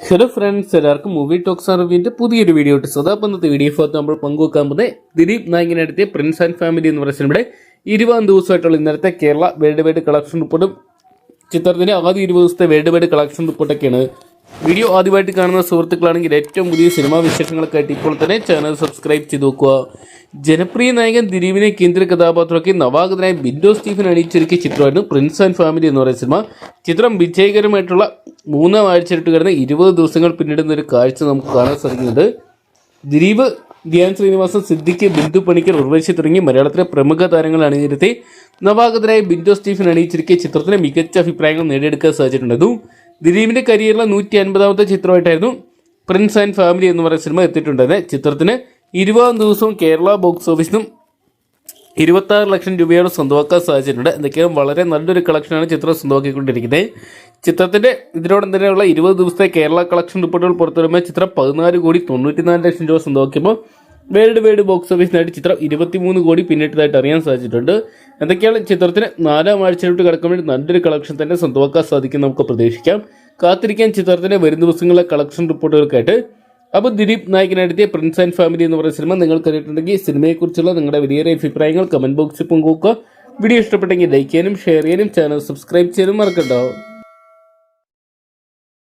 Hello friends എല്ലാവർക്കും movie talks അറിവിന്റെ പുതിയൊരു വീഡിയോ ഇട്ട് സദാ ഇന്നത്തെ വീഡിയോ ഫോർത്ത് നമ്മൾ പങ്കുവെക്കാൻ പോകുന്നത് ദിലീപ് നായകനെടുത്തിയ പ്രിൻസ് ആൻഡ് ഫാമിലി എന്ന് പറയുന്ന സിനിമയുടെ ഇരുപതാം ദിവസമായിട്ടുള്ള ഇന്നലത്തെ കേരള വേൾഡ് വൈഡ് കളക്ഷൻ റിപ്പോർട്ടും ചിത്രത്തിന്റെ ആദ്യ ഇരുപത് ദിവസത്തെ വേൾഡ് വൈഡ് കളക്ഷൻ റിപ്പോർട്ടൊക്കെയാണ് വീഡിയോ ആദ്യമായിട്ട് കാണുന്ന സുഹൃത്തുക്കളാണെങ്കിൽ ഏറ്റവും പുതിയ സിനിമാ വിശേഷങ്ങൾക്കായിട്ട് ഇപ്പോൾ തന്നെ ചാനൽ സബ്സ്ക്രൈബ് ചെയ്ത് നോക്കുക ജനപ്രിയ നായകൻ ദിലീപിനെ കേന്ദ്ര കഥാപാത്രമാക്കി നവാഗതനായ ബിൻഡോ സ്റ്റീഫൻ അണിയിച്ചൊരുക്കിയ ചിത്രമായിരുന്നു പ്രിൻസ് ആൻഡ് ഫാമിലി എന്ന് പറയുന്ന സിനിമ. ചിത്രം വിജയകരമായിട്ടുള്ള മൂന്നാം ആഴ്ചയിട്ട് കിടന്ന് ഇരുപത് ദിവസങ്ങൾ പിന്നിടുന്ന ഒരു കാഴ്ച നമുക്ക് കാണാൻ സാധിക്കുന്നത് ദിലീപ് ധ്യാൻ ശ്രീനിവാസൻ സിദ്ദിഖ് ബിന്ദു പണിക്കർ ഉർവശി തുടങ്ങി മലയാളത്തിലെ പ്രമുഖ താരങ്ങൾ അണിനിരത്തി. നവാഗതരായ ബിന്ദു സ്റ്റീഫൻ അണിയിച്ചിരിക്കെ ചിത്രത്തിന് മികച്ച അഭിപ്രായങ്ങൾ നേടിയെടുക്കാൻ സാധിച്ചിട്ടുണ്ടായിരുന്നു ദിലീപിന്റെ കരിയറിലെ നൂറ്റി അൻപതാമത്തെ ചിത്രമായിട്ടായിരുന്നു പ്രിൻസ് ആൻഡ് ഫാമിലി എന്ന് പറയുന്ന സിനിമ എത്തിയിട്ടുണ്ടായത് ചിത്രത്തിന് ഇരുപതാം ദിവസവും കേരള ബോക്സ് ഓഫീസിനും ഇരുപത്താറ് ലക്ഷം രൂപയോട് സ്വന്തമാക്കാൻ സാധിച്ചിട്ടുണ്ട്. എന്തൊക്കെയാണ് വളരെ നല്ലൊരു കളക്ഷനാണ് ചിത്രം സ്വന്തമാക്കിക്കൊണ്ടിരിക്കുന്നത്. ചിത്രത്തിന്റെ ഇതിനോട് തന്നെയുള്ള ഇരുപത് ദിവസത്തെ കേരള കളക്ഷൻ റിപ്പോർട്ടുകൾ പുറത്തുവരുമ്പോൾ ചിത്രം പതിനാല് കോടി തൊണ്ണൂറ്റിനാല് ലക്ഷം രൂപ സ്വന്തമാക്കിയപ്പോൾ വേൾഡ് വൈഡ് ബോക്സ് ഓഫീസിനായിട്ട് ചിത്രം ഇരുപത്തിമൂന്ന് കോടി പിന്നിട്ടതായിട്ട് അറിയാൻ സാധിച്ചിട്ടുണ്ട്. എന്തൊക്കെയാണ് ചിത്രത്തിന് നാലാം ആഴ്ചയിലോട്ട് കിടക്കുമ്പോൾ നല്ലൊരു കളക്ഷൻ തന്നെ സ്വന്തമാക്കാൻ സാധിക്കും നമുക്ക് പ്രതീക്ഷിക്കാം. കാത്തിരിക്കാൻ ചിത്രത്തിന്റെ വരും ദിവസങ്ങളിലെ കളക്ഷൻ റിപ്പോർട്ടുകൾക്കായിട്ട് അപ്പോൾ ദിലീപ് നായകനെടുത്തിയ പ്രിൻസ് ആൻഡ് ഫാമിലി എന്ന് പറയുന്ന സിനിമ നിങ്ങൾ കണ്ടിട്ടുണ്ടെങ്കിൽ സിനിമയെക്കുറിച്ചുള്ള നിങ്ങളുടെ വലിയ അഭിപ്രായങ്ങൾ കമന്റ് ബോക്സിൽ പങ്കുവെക്കുക. വീഡിയോ ഇഷ്ടപ്പെട്ടെങ്കിൽ ലൈക്ക് ചെയ്യാനും ഷെയർ ചെയ്യാനും ചാനൽ സബ്സ്ക്രൈബ് ചെയ്യാനും മറക്കണ്ടാവും